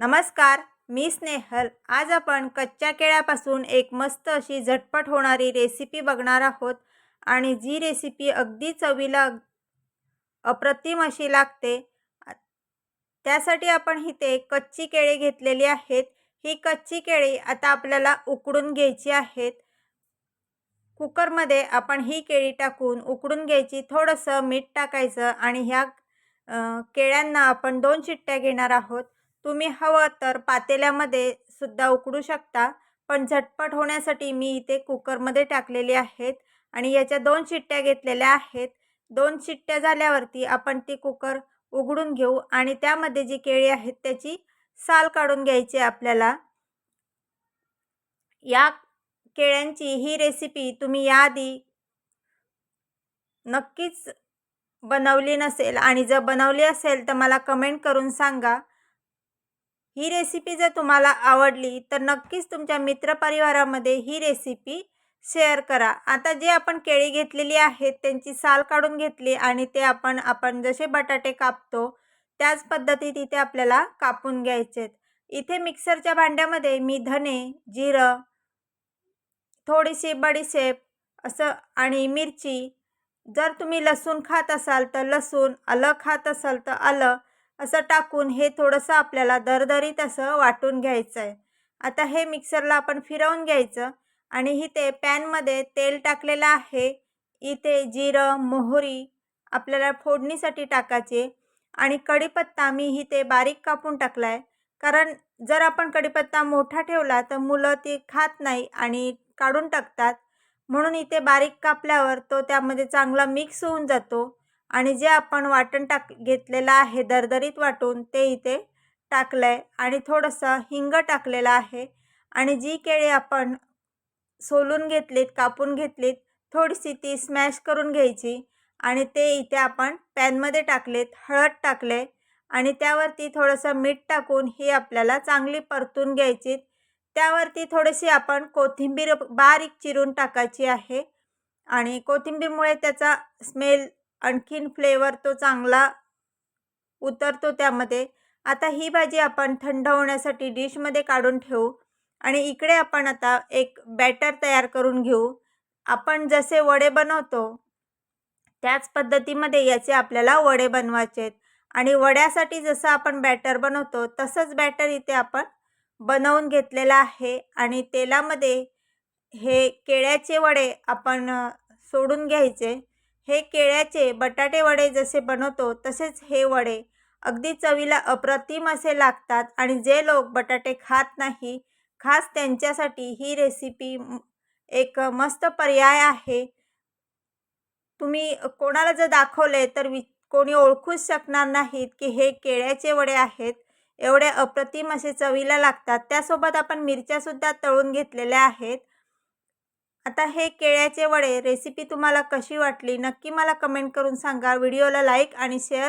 नमस्कार मी स्नेहल. आज आपण कच्च्या केळ्यापासून एक मस्त अशी झटपट होणारी रेसिपी बघणार आहोत आणि जी रेसिपी अगदी चवीला अप्रतिम अशी लागते त्यासाठी आपण इथे कच्ची केळी घेतलेली आहेत. ही कच्ची केळी आता आपल्याला उकडून घ्यायची आहेत. कुकरमध्ये आपण ही केळी टाकून उकडून घ्यायची. थोडंसं मीठ टाकायचं आणि ह्या केळ्यांना आपण दोन चिट्ट्या घेणार आहोत. तुम्ही हवं तर पातेल्यामध्ये सुद्धा उकडू शकता पण झटपट होण्यासाठी मी इथे कुकरमध्ये टाकलेली आहेत आणि याच्या दोन शिट्ट्या घेतलेल्या आहेत. दोन शिट्ट्या झाल्यावरती आपण ती कुकर उघडून घेऊ आणि त्यामध्ये जी केळी आहेत त्याची साल काढून घ्यायची आपल्याला. या केळ्यांची ही रेसिपी तुम्ही याआधी नक्कीच बनवली नसेल आणि जर बनवली असेल तर मला कमेंट करून सांगा. ही रेसिपी जर तुम्हाला आवडली तर नक्कीच तुमच्या मित्रपरिवारामध्ये ही रेसिपी शेअर करा. आता जे आपण केळी घेतलेली आहेत त्यांची साल काढून घेतली आणि ते आपण आपण जसे बटाटे कापतो त्याच पद्धतीत इथे आपल्याला कापून घ्यायचे इथे मिक्सरच्या भांड्यामध्ये मी धने जिरं थोडीशी बडीशेप असं आणि मिरची. जर तुम्ही लसूण खात असाल तर लसूण आलं खात असाल तर आलं असं टाकून हे थोडंसं आपल्याला दरदरीत असं वाटून घ्यायचं आहे आता हे मिक्सरला आपण फिरवून घ्यायचं आणि इथे पॅनमध्ये तेल टाकलेलं आहे. इथे जिरं मोहरी आपल्याला फोडणीसाठी टाकायचे आणि कढीपत्ता मी इथे बारीक कापून टाकला आहे कारण जर आपण कढीपत्ता मोठा ठेवला तर मुलं ती खात नाही आणि काढून टाकतात. म्हणून इथे बारीक कापल्यावर तो त्यामध्ये चांगला मिक्स होऊन जातो. आणि जे आपण वाटण टाक घेतलेलं आहे दरदरीत वाटून ते इथे टाकलं आहे आणि थोडंसं हिंग टाकलेलं आहे. आणि जी केळी आपण सोलून घेतलीत कापून घेतलीत थोडीशी ती स्मॅश करून घ्यायची आणि ते इथे आपण पॅनमध्ये टाकलेत हळद टाकले आणि त्यावरती थोडंसं मीठ टाकून ही आपल्याला चांगली परतून घ्यायची. त्यावरती थोडीशी आपण कोथिंबीर बारीक चिरून टाकायची आहे आणि कोथिंबीरमुळे त्याचा स्मेल आणखीन फ्लेवर तो चांगला उतरतो त्यामध्ये. आता ही भाजी आपण थंड होण्यासाठी डिशमध्ये काढून ठेवू आणि इकडे आपण आता एक बॅटर तयार करून घेऊ. आपण जसे वडे बनवतो त्याच पद्धतीमध्ये याचे आपल्याला वडे बनवायचे आहेत. आणि वड्यासाठी जसं आपण बॅटर बनवतो तसंच बॅटर इथे आपण बनवून घेतलेलं आहे. आणि तेलामध्ये हे केळ्याचे वडे आपण सोडून घ्यायचे. हे केळ्याचे बटाटे वडे जसे बनवतो तसेच हे वडे अगदी चवीला अप्रतिम असे लागतात आणि जे लोक बटाटे खात नाही खास त्यांच्यासाठी ही रेसिपी एक मस्त पर्याय आहे. तुम्ही कोणाला जर दाखवले तर वि कोणी ओळखूच शकणार नाहीत की हे केळ्याचे वडे आहेत एवढे अप्रतिम असे चवीला लागतात. त्यासोबत आपण मिरच्यासुद्धा तळून घेतलेल्या आहेत. आता हे केळ्याचे वडे रेसिपी तुम्हाला कशी वाटली? नक्की मला कमेंट करून सांगा. व्हिडिओला लाईक आणि शेअर